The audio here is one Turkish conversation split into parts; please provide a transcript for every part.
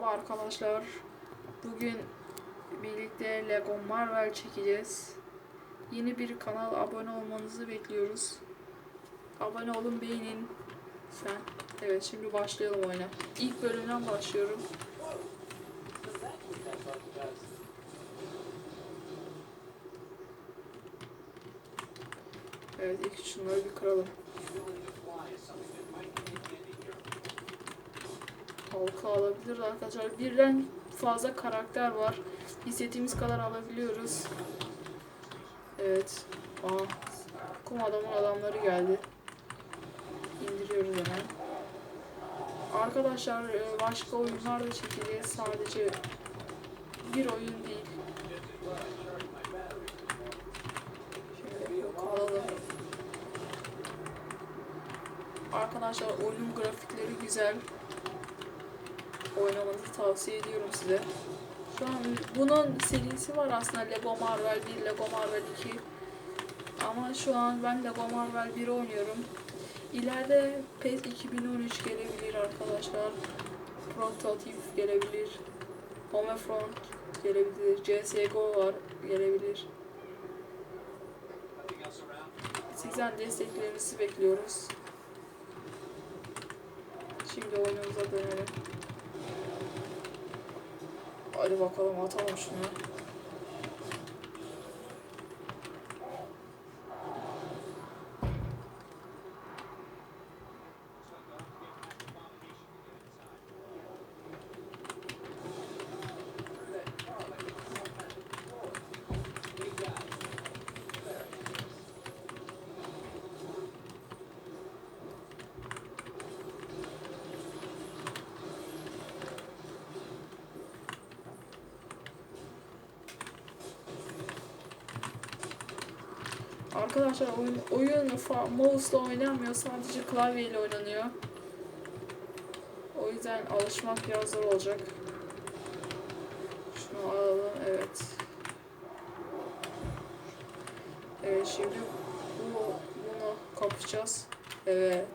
Merhaba arkadaşlar. Bugün birlikte Lego Marvel çekeceğiz. Yeni bir kanal abone olmanızı bekliyoruz. Abone olun, beğenin. Sen. Evet, şimdi başlayalım oyuna. İlk bölümden başlıyorum. Evet, ilk şunları bir kıralım. Halka alabiliriz arkadaşlar. Birden fazla karakter var. İstediğimiz kadar alabiliyoruz. Evet. Aa, kum adamın adamları geldi. İndiriyoruz hemen. Arkadaşlar e, başka oyunlar da çekeceğiz. Sadece bir oyun değil. Yok alalım. Arkadaşlar oyunun grafikleri güzel oynamanızı tavsiye ediyorum size. Şu an bunun serisi var aslında Lego Marvel 1, Lego Marvel 2. Ama şu an ben Lego Marvel 1 oynuyorum. İleride PES 2013 gelebilir arkadaşlar. Prototype gelebilir. Homefront gelebilir. CSGO var gelebilir. Sizden desteklerinizi bekliyoruz. Şimdi oyunumuza dönelim. Hadi bakalım atalım şunu. Arkadaşlar oyun, oyun mouse'la oynanmıyor. Sadece klavyeyle oynanıyor. O yüzden alışmak biraz zor olacak. Şunu alalım. Evet. Evet şimdi bu, bunu kapacağız. Evet.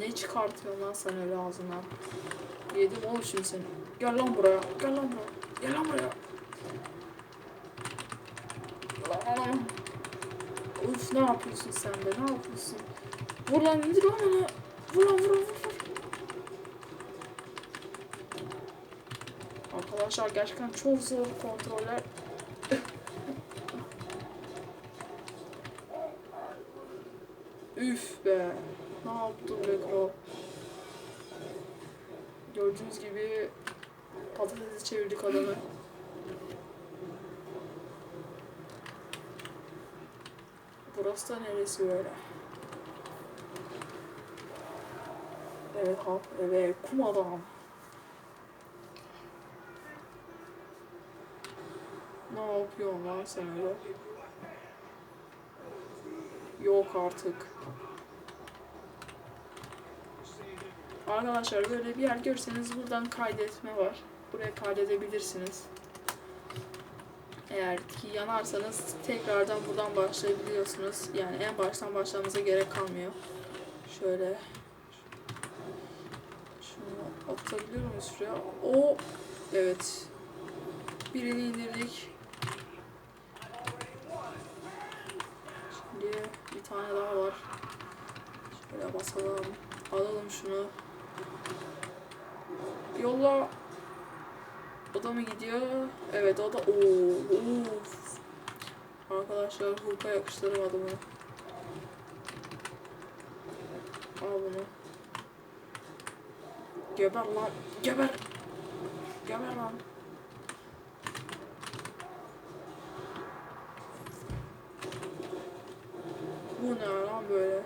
Ne çıkartıyorsun lan sen öyle ağzından? Yedim oğlum şimdi seni. Gel lan buraya. Gel lan buraya. Gel lan buraya. Lan. Uf ne yapıyorsun sen de ne yapıyorsun? Vur lan indir lan onu. Vur lan vur vur. vur. Arkadaşlar gerçekten çok zor kontroller. Üf be. Ne yaptın be kral? Gördüğünüz gibi patatesi çevirdik adamı. Da neresi böyle? Evet ha, evet kum adam. Ne yapıyorsun lan sen öyle? Yok artık. Arkadaşlar böyle bir yer görseniz buradan kaydetme var. Buraya kaydedebilirsiniz. Eğer ki yanarsanız tekrardan buradan başlayabiliyorsunuz. Yani en baştan başlamanıza gerek kalmıyor. Şöyle şunu atabiliyor muyuz şuraya? O evet. Birini indirdik. Şimdi bir tane daha var. Şöyle basalım. Alalım şunu. Yolla da mı gidiyor? Evet o da ooo of. Arkadaşlar Hulk'a yakıştıramadım bunu. Al bunu. Geber lan. Geber. Geber lan. Bu ne lan böyle?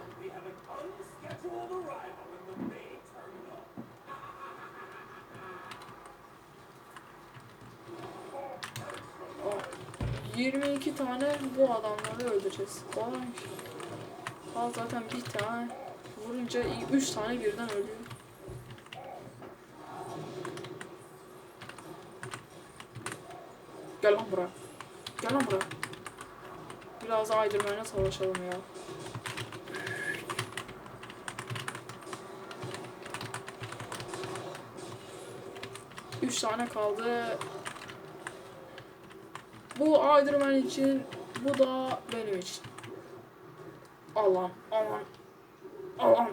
22 tane bu adamları öldüreceğiz. Kolaymış. Al zaten bir tane vurunca 3 tane birden ölüyor. Gel lan buraya. Gel lan buraya. Biraz Aydırmen'e savaşalım ya. 3 tane kaldı. Bu Spiderman için, bu da benim için. Alan, alan, alan.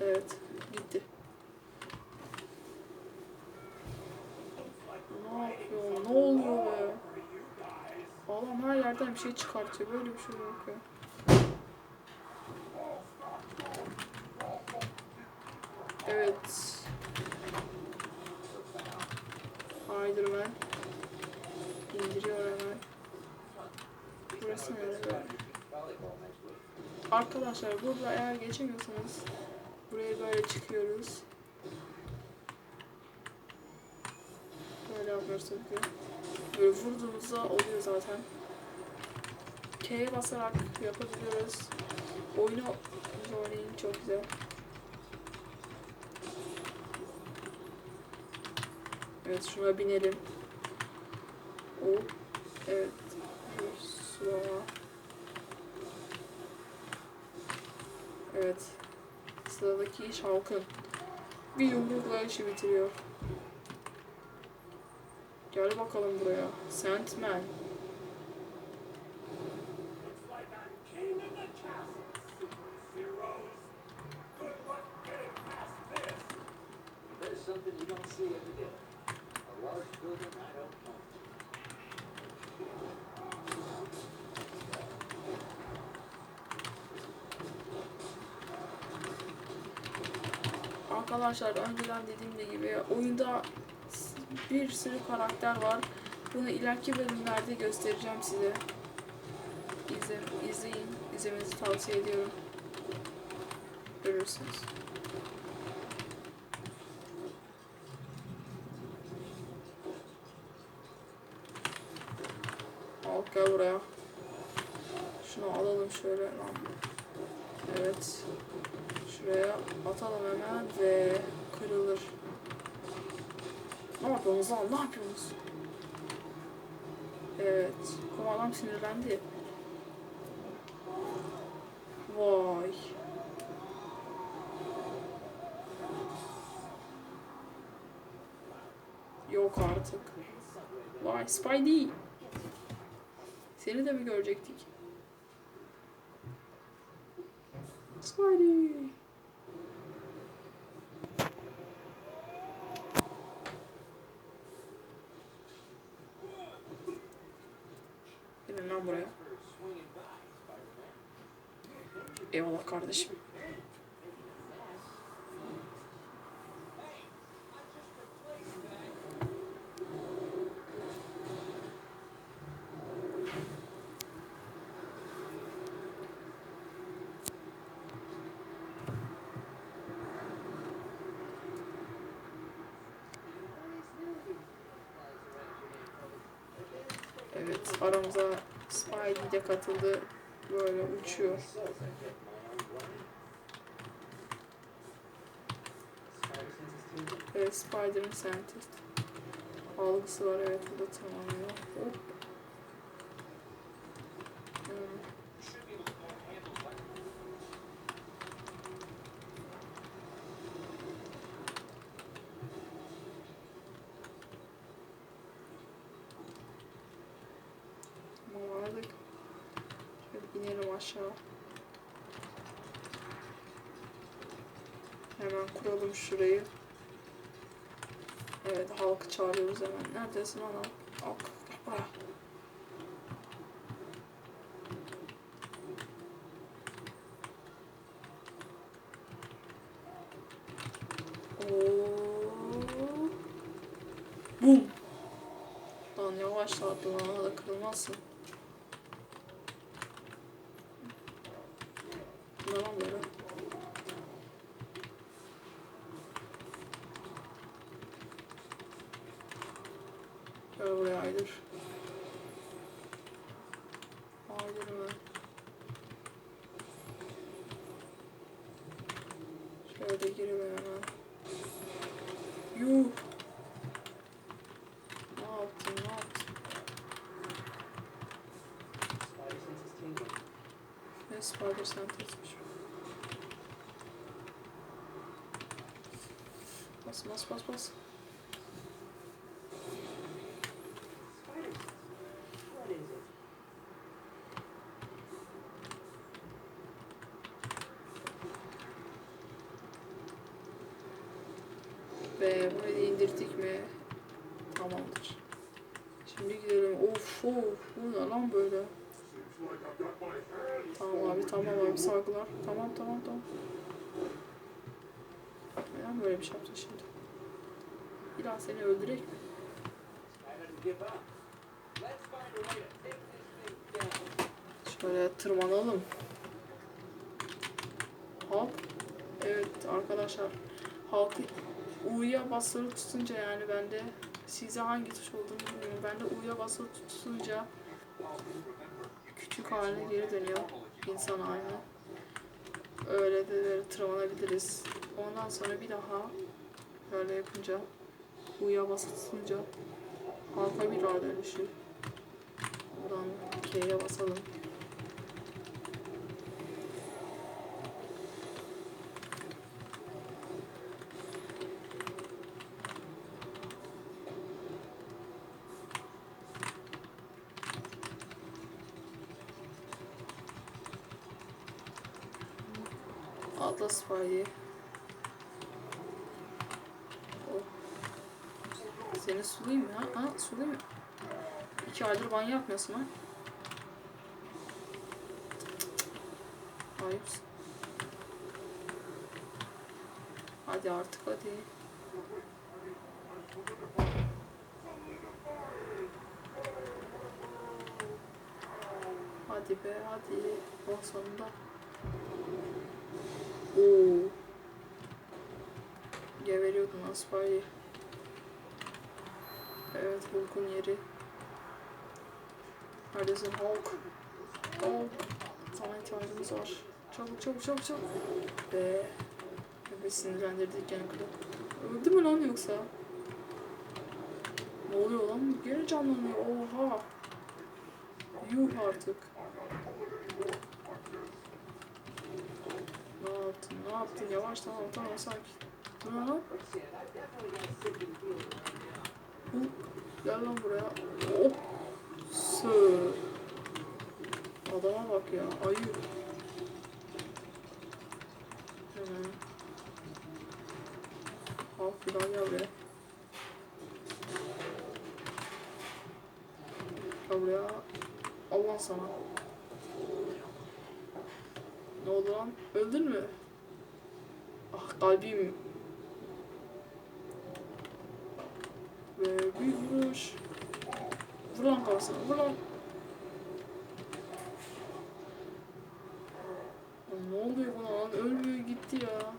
Evet, gitti. Ne yapıyor? Ne oluyor be? Alan her yerden bir şey çıkartıyor. Böyle bir şey yok ya. Evet. Spiderman. İndiriyor hemen. Burası nerede? Arkadaşlar burada eğer geçemiyorsanız buraya böyle çıkıyoruz. Böyle yapıyoruz tabii ki. Böyle vurduğumuzda oluyor zaten. K'ye basarak yapabiliyoruz. Oyunu oynayın çok güzel. Evet şuna binelim. O evet. Sonra. Evet. Sıradaki iş halkın. Bir yumrukla işi bitiriyor. Gel bakalım buraya. Sandman. Something you don't see every day. A large building I don't own. Arkadaşlar önceden dediğim gibi oyunda bir sürü karakter var. Bunu ileriki bölümlerde göstereceğim size. İzle, izleyin. İzlemenizi tavsiye ediyorum. Görürsünüz. Gel buraya. Şunu alalım şöyle. Evet. Şuraya atalım hemen ve kırılır. Ne yapıyorsunuz lan? Ne yapıyorsunuz? Evet. Kum adam sinirlendi. Vay. Yok artık. Vay Spidey. Seni de mi görecektik? Spidey. Gelin lan buraya. Eyvallah kardeşim. Evet aramıza Spidey de katıldı. Böyle uçuyor. Evet Spider'ın scientist. Algısı var evet bu da tamamlıyor. Hop. Hmm. Aşağı. Hemen kuralım şurayı. Evet halkı çağırıyoruz hemen. Neredesin ana? Halk. Oo. Bum. Lan yavaşlattı lan ona da kırılmazsın. Ne lan böyle? Gel buraya Aydır. Aydır mı? Şöyle girelim hemen. Yuh. Ne yaptın ne yaptın? Ne spider sentezmiş. Bas bas bas bas. Ve burayı da indirdik mi? Tamamdır. Şimdi gidelim. Of of. Bu ne lan böyle? Tamam abi tamam abi sargılar. Tamam tamam tamam. Neden böyle bir şey yaptın şimdi? Bir daha seni öldürek mi? Şöyle tırmanalım. Halk. Evet arkadaşlar. Halk U'ya basılı tutunca yani ben de size hangi tuş olduğunu bilmiyorum. Ben de U'ya basılı tutunca küçük haline geri dönüyor. insan aynı. Öyle de böyle tırmanabiliriz. Ondan sonra bir daha böyle yapınca U'ya basılı tutunca halka bir daha dönüşüyor. Buradan K'ye basalım. Atlas Spidey. Oh. Seni sulayayım mı ha? Sulayayım mı? İki aydır banyo yapmıyorsun ha? Ayıpsın. Hadi artık hadi. Hadi be hadi. Oh sonunda. Oo. Geberiyordun Aspari. Evet Hulk'un yeri. Neredesin Hulk? Hulk. Sana ihtiyacımız var. Çabuk çabuk çabuk çabuk. Be. Bebe sinirlendirdik kılık. Öldü mü lan yoksa? Ne oluyor lan? Gene canlanıyor. Oha. Yuh artık. Ne yaptın? Ne yaptın? Yavaş tamam tamam sakin. Hulk. Gel lan buraya. Hop. Sır. Adama bak ya. Ayı. Hemen. Bir daha gel buraya. Gel buraya. Allah sana. Ne oldu lan? Öldün mü? Ah kalbim. Ve büyük vuruş. Vur lan kafasına, vur lan. Ne oluyor buna lan? Ölmüyor gitti ya.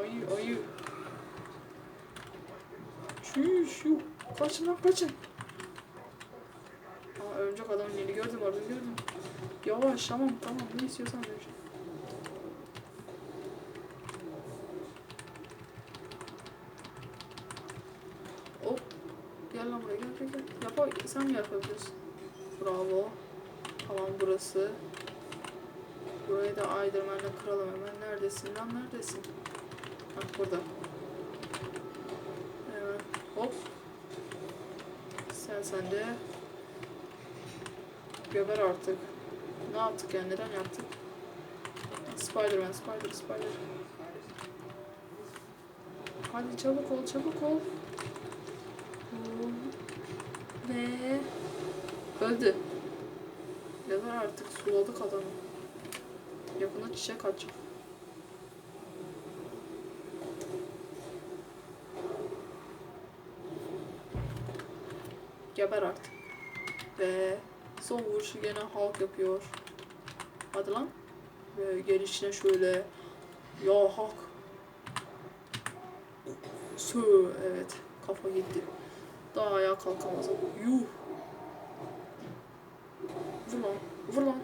Ayı ayı. Çüş yuh. Kaçın lan kaçın. Aa örümcek adamın yeni gördüm orada gördüm. Yavaş tamam tamam ne istiyorsan ver. Hop. Gel lan buraya gel gel gel. Yap sen mi yapabiliyorsun? Bravo. Tamam burası. Burayı da Ayderman'la kıralım hemen. Neredesin lan neredesin? Bak burada. Evet. Hop. Sen sen de. Göber artık. Ne yaptık yani? Neden yaptık? Spider-Man, Spider, Spider. Hadi çabuk ol, çabuk ol. Ve öldü. Geber artık suladık adamı. Yakında çiçek açacak. Geber artık. Ve son vuruşu gene Hulk yapıyor. Hadi lan. Ve gelişine şöyle. Ya Hulk. Sö evet. Kafa gitti. Daha ayağa kalkamaz. Yuh. Vur lan. Vur lan.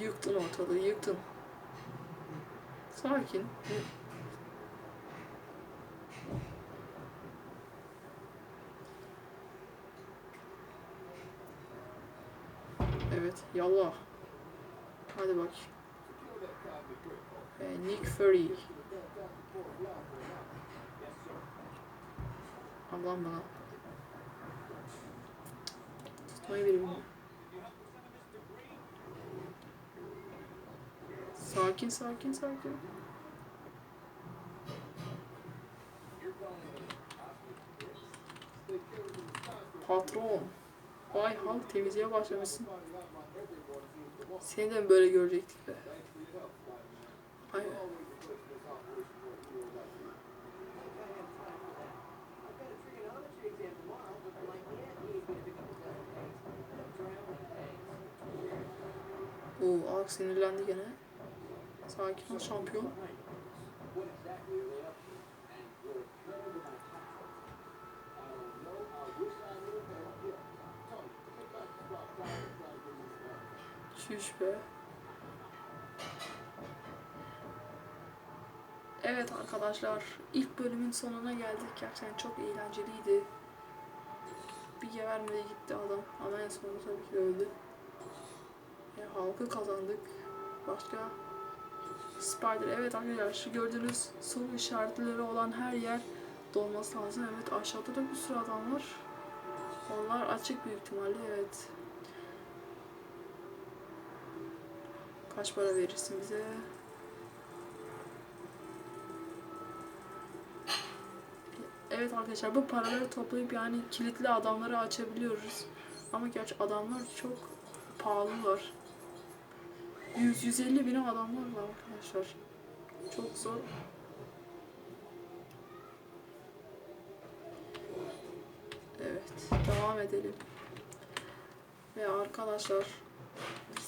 Yıktın ortalığı. Yıktın. Sakin. Evet, yallah. Hadi bak. Ee, Nick Fury. Allah'ım bana. Tutmayı bilmiyorum. Sakin sakin sakin. Patron. Vay halk temizliğe başlamışsın. Seni de mi böyle görecektik be? Ay. Oo, Alk sinirlendi gene. Sakin ol şampiyon. Çüş be. Evet arkadaşlar, ilk bölümün sonuna geldik. Gerçekten çok eğlenceliydi. Bir gebermede gitti adam ama en sonunda tabii ki öldü. E, halkı kazandık. Başka Spider. Evet arkadaşlar şu gördüğünüz soru işaretleri olan her yer dolması lazım. Evet aşağıda da bir sürü adam var. Onlar açık büyük ihtimalle evet. Kaç para verirsin bize? Evet arkadaşlar bu paraları toplayıp yani kilitli adamları açabiliyoruz. Ama gerçi adamlar çok pahalılar. 100-150 bine adamlar var arkadaşlar. Çok zor. Evet, devam edelim. Ve arkadaşlar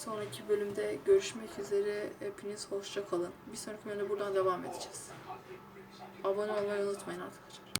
sonraki bölümde görüşmek üzere. Hepiniz hoşça kalın. Bir sonraki bölümde buradan devam edeceğiz. Abone olmayı unutmayın arkadaşlar.